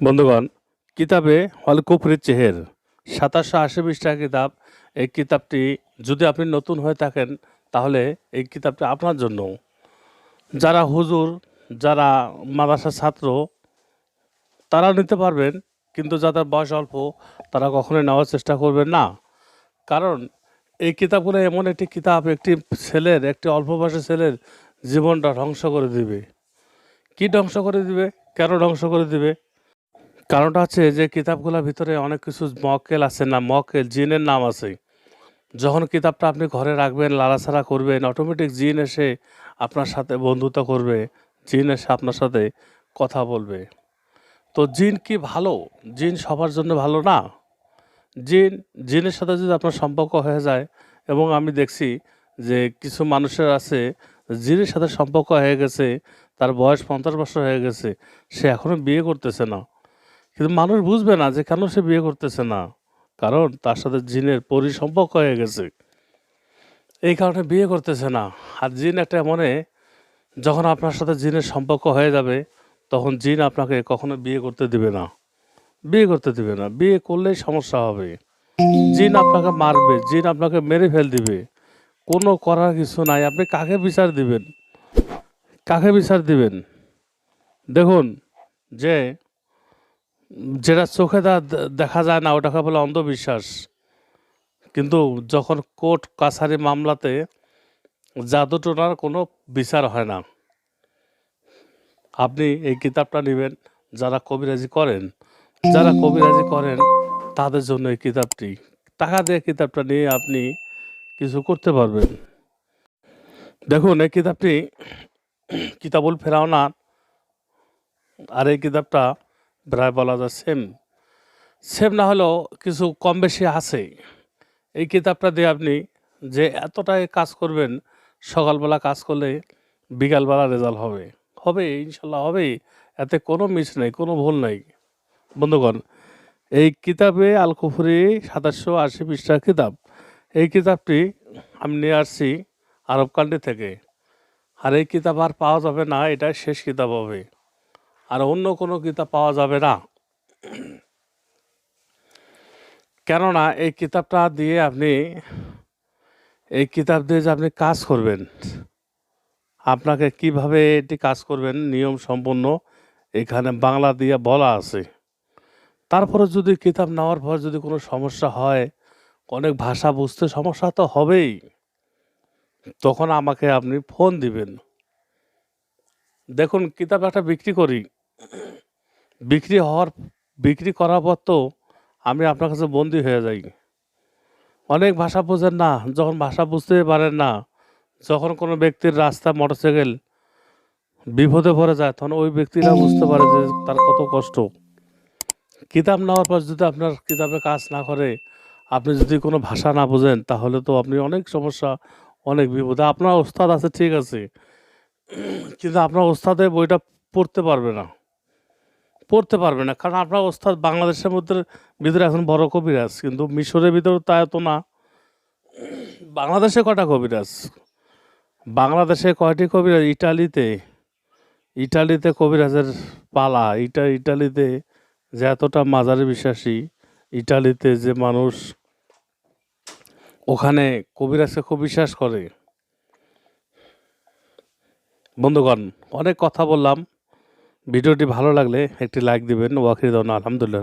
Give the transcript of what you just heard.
বন্ধুগণ, কিতাবে হল কুফরির চেহের, সাতাশশো আশি পৃষ্ঠা কিতাব, এই কিতাবটি যদি আপনি নতুন হয়ে থাকেন, তাহলে এই কিতাবটি আপনার জন্য। যারা হুজুর, যারা মাদ্রাসার ছাত্র তারা নিতে পারবেন, কিন্তু যাদের বয়স অল্প, তারা কখনোই নেওয়ার চেষ্টা করবেন না। কারণ, এই কিতাবগুলো এমন একটি কিতাব, একটি ছেলের, একটি অল্প বয়সের ছেলের জীবনটা ধ্বংস করে দিবে। কি ধ্বংস করে দিবে? কেন ধ্বংস করে দিবে? কারণটা হচ্ছে যে কিতাবগুলোর ভিতরে অনেক কিছু মক্কেল আছে না, মক্কেল জিনের নাম আছে। যখন কিতাবটা আপনি ঘরে রাখবেন, লাড়াছাড়া করবেন অটোমেটিক জিন এসে আপনার সাথে বন্ধুত্ব করবে, জিন এসে আপনার সাথে কথা বলবে। তো জিন কি ভালো? জিন সবার জন্য ভালো না। জিন, জিনের সাথে যদি আপনার সম্পর্ক হয়ে যায় এবং আমি দেখছি যে কিছু মানুষের আছে, জিনের সাথে সম্পর্ক হয়ে গেছে, তার বয়স পঞ্চাশ বছর হয়ে গেছে, সে এখনও বিয়ে করতেছে না। কিন্তু মানুষ বুঝবে না যে কেন সে বিয়ে করতেছে না। কারণ তার সাথে জিনের পরিসম্পর্ক হয়ে গেছে। এই কারণে বিয়ে করতেছে না। আর জিন একটা মনে, যখন আপনার সাথে জিনের সম্পর্ক হয়ে যাবে, তখন জিন আপনাকে কখনো বিয়ে করতে দিবে না। বিয়ে করতে দিবে না। বিয়ে করলেই সমস্যা হবে। জিন আপনাকে মারবে, জিন আপনাকে মেরে ফেল দিবে। কোনো করার কিছু নাই। আপনি কাকে বিচার দিবেন? কাকে বিচার দিবেন? দেখুন, যে যেটা চোখে দেখা যায় না, ওটাকে বলে অন্ধবিশ্বাস। কিন্তু যখন কোর্ট কাছারি মামলাতে জাদু টোনার কোনো বিচার হয় না, আপনি এই কিতাবটা নেবেন, যারা কবিরাজি করেন, যারা কবিরাজি করেন, তাদের জন্য এই কিতাবটি। টাকা দিয়ে কিতাবটা নিয়ে আপনি কিছু করতে পারবেন। দেখুন, এই কিতাবটি কিতাবুল ফেরাওনা আর এই কিতাবটা প্রায় বলা যায় সেম সেম না হলেও কিছু কম বেশি আছে এই কিতাবটা দিয়ে আপনি যে এতটাই কাজ করবেন, সকালবেলা কাজ করলে বিকালবেলা রেজাল্ট হবে। হবে ইনশাল্লাহ হবে এতে কোনো মিস নেই, কোনো ভুল নেই। বন্ধুগণ, এই কিতাবে আল কুফরি সাতাশশো আশি পৃষ্ঠার কিতাব। এই কিতাবটি আমি নিয়ে আসছি আরব থেকে। আর এই কিতাব আর পাওয়া যাবে না, এটাই শেষ কিতাব হবে। আর অন্য কোনো কিতাব পাওয়া যাবে না। কেননা এই কিতাবটা দিয়ে আপনি, এই কিতাব দিয়ে যে আপনি কাজ করবেন, আপনাকে কীভাবে এটি কাজ করবেন, নিয়ম সম্পন্ন, এখানে বাংলা দিয়ে বলা আছে। তারপরে যদি কিতাব নেওয়ার পর যদি কোনো সমস্যা হয়, অনেক ভাষা বুঝতে সমস্যা তো হবেই, তখন আমাকে আপনি ফোন দিবেন। দেখুন, কিতাব একটা বিক্রি করি। বিক্রি হওয়ার, বিক্রি করার পর তো আমি আপনার কাছে বন্দি হয়ে যাই। অনেক ভাষা বোঝেন না, যখন ভাষা বুঝতে পারেন না, যখন কোনো ব্যক্তির রাস্তা মোটরসাইকেল বিপদে পড়ে যায়, তখন ওই ব্যক্তিরা বুঝতে পারে যে তার কত কষ্ট। কিতাব নেওয়ার পর যদি আপনার কিতাবে কাজ না করে, আপনি যদি কোনো ভাষা না বোঝেন, তাহলে তো আপনি অনেক সমস্যা, অনেক বিপদে। আপনার ওস্তাদ আছে, ঠিক আছে। কিন্তু আপনার ওস্তাদে বইটা পড়তে পারবে না। পড়তে পারবে না। কারণ আপনার ওস্তাদ বাংলাদেশের মধ্যে ভিতরে এখন বড় কবিরাজ, কিন্তু মিশরের ভিতরে তা এত না। বাংলাদেশে কটা কবিরাজ? বাংলাদেশে কয়টি কবিরাজ? ইটালিতে ইটালিতে কবিরাজের পালা, ইটা, ইটালিতে যে এতটা মাজারে বিশ্বাসী, ইটালিতে যে মানুষ ওখানে কবিরাজকে খুব বিশ্বাস করে। বন্ধুগণ, অনেক কথা বললাম। ভিডিওটি ভালো লাগলে একটি লাইক দিবেন। ওয়াকির আলহামদুলিল্লাহ।